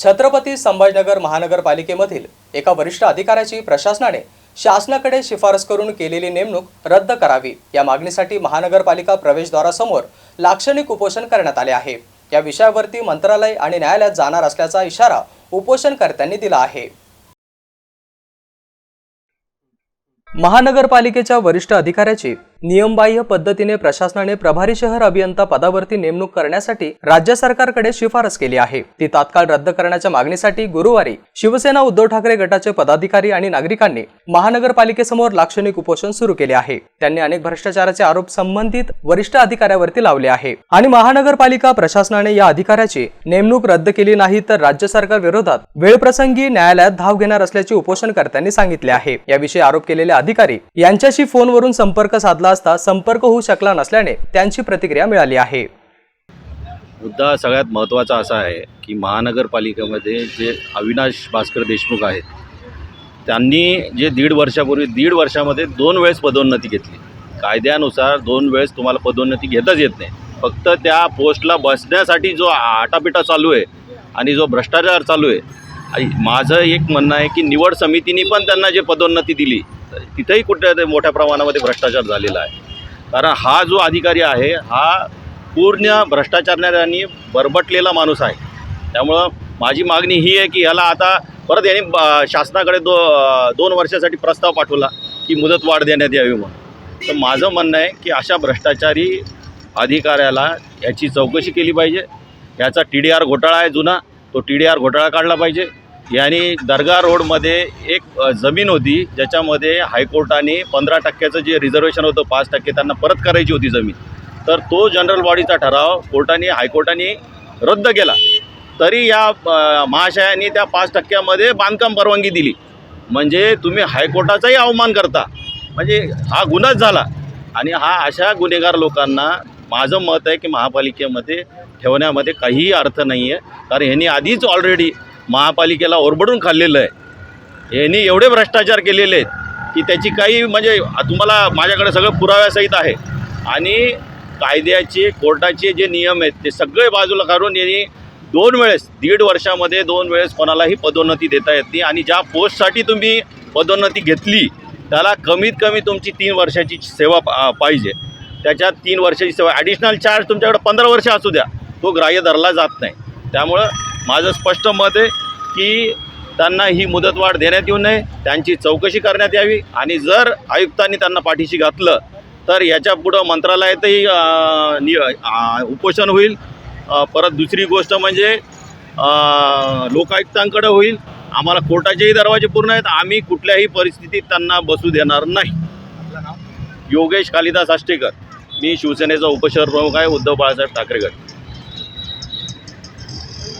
छत्रपती संभाजीनगर महानगरपालिकेमधील एका वरिष्ठ अधिकाऱ्याची प्रशासनाने शासनाकडे शिफारस करून केलेली नेमणूक रद्द करावी या मागणीसाठी महानगरपालिका प्रवेशद्वारासमोर लाक्षणिक उपोषण करण्यात आले आहे. या विषयावरती मंत्रालय आणि न्यायालयात जाणार असल्याचा इशारा उपोषणकर्त्यांनी दिला आहे. महानगरपालिकेच्या वरिष्ठ अधिकाऱ्याची नियमबाह्य पद्धतीने प्रशासनाने प्रभारी शहर अभियंता पदावरती नेमणूक करण्यासाठी राज्य सरकारकडे शिफारस केली आहे. ती तात्काळ रद्द करण्याच्या मागणीसाठी गुरुवारी शिवसेना उद्धव ठाकरे गटाचे पदाधिकारी आणि नागरिकांनी महानगरपालिकेसमोर लाक्षणिक उपोषण सुरू केले आहे. त्यांनी अनेक भ्रष्टाचाराचे आरोप संबंधित वरिष्ठ अधिकाऱ्यावरती लावले आहे. आणि महानगरपालिका प्रशासनाने या अधिकाऱ्याची नेमणूक रद्द केली नाही तर राज्य सरकार विरोधात वेळप्रसंगी न्यायालयात धाव घेणार असल्याचे उपोषणकर्त्यांनी सांगितले आहे. याविषयी आरोप केलेले अधिकारी यांच्याशी फोनवरून संपर्क साधला असता संपर्क होऊ शकला नसल्याने त्यांची प्रतिक्रिया मिळाली आहे. मुद्दा सगळ्यात महत्त्वाचा असा आहे की महानगरपालिकेमध्ये जे अविनाश भास्कर देशमुख आहेत त्यांनी जे दीड वर्षापूर्वी दीड वर्षामध्ये दोन वेळेस पदोन्नती घेतली. कायद्यानुसार दोन वेळेस तुम्हाला पदोन्नती घेताच येत नाही. फक्त त्या पोस्टला बसण्यासाठी जो आटापिटा चालू आहे आणि जो भ्रष्टाचार चालू आहे माझं एक म्हणणं आहे की निवड समितीने पण त्यांना जे पदोन्नती दिली तिथंही कुठे मोठ्या प्रमाणामध्ये भ्रष्टाचार झालेला आहे. कारण हा जो अधिकारी आहे हा पूर्ण भ्रष्टाचाराने बरबटलेला माणूस आहे. त्यामुळं माझी मागणी ही आहे की याला आता परत यांनी ब- शासनाकडे दो दोन वर्षासाठी प्रस्ताव पाठवला की मुदत वाढ देण्यात यावी म्हणून. तर माझं म्हणणं आहे की अशा भ्रष्टाचारी अधिकाऱ्याला याची चौकशी केली पाहिजे. याचा टी डी आर घोटाळा आहे जुना तो टी डी आर घोटाळा काढला पाहिजे. यांनी दर्गा रोडमध्ये एक जमीन होती ज्याच्यामध्ये हायकोर्टाने पंधरा टक्क्याचं जे रिझर्वेशन होतं पाच टक्के त्यांना परत करायची होती जमीन. तर तो जनरल बॉडीचा ठराव कोर्टाने हायकोर्टाने रद्द केला. तरी या महाशयांनी त्या पाच टक्क्यामध्ये बांधकाम परवानगी दिली. म्हणजे तुम्ही हायकोर्टाचाही अवमान करता. म्हणजे हा गुन्हाच झाला. आणि हा अशा गुन्हेगार लोकांना माझं मत आहे की महापालिकेमध्ये ठेवण्यामध्ये काहीही अर्थ नाही आहे कारण ह्यांनी आधीच ऑलरेडी महापालिकेला ओरबडून खाल्लेलं आहे. यांनी एवढे भ्रष्टाचार केलेले आहेत की त्याची काही म्हणजे तुम्हाला माझ्याकडे सगळं पुराव्यासहित आहे. आणि कायद्याचे कोर्टाचे जे नियम आहेत ते सगळे बाजूला काढून यांनी दोन वेळेस दीड वर्षामध्ये दोन वेळेस कोणालाही पदोन्नती देता येत नाही. आणि ज्या पोस्टसाठी तुम्ही पदोन्नती घेतली त्याला कमीत कमी तुमची तीन वर्षाची सेवा पा- पाहिजे. त्याच्यात तीन वर्षाची सेवा ॲडिशनल चार्ज तुमच्याकडे पंधरा वर्ष असू द्या. तो ग्राह्य धरला जात नाही. त्यामुळं माझं स्पष्ट मत आहे की त्यांना ही मुदतवाढ देण्यात येऊ नये त्यांची चौकशी करण्यात यावी आणि जर आयुक्तांनी त्यांना पाठीशी घातलं तर याच्या पुढं मंत्रालयातही उपोषण होईल. परत दुसरी गोष्ट म्हणजे लोकायुक्तांकडे होईल. आम्हाला कोर्टाचेही दरवाजे पूर्ण आहेत. आम्ही कुठल्याही परिस्थितीत त्यांना बसू देणार नाही. योगेश कालिदास आष्टेकर. मी शिवसेनेचा उपशहर प्रमुख आहे उद्धव बाळासाहेब ठाकरे गट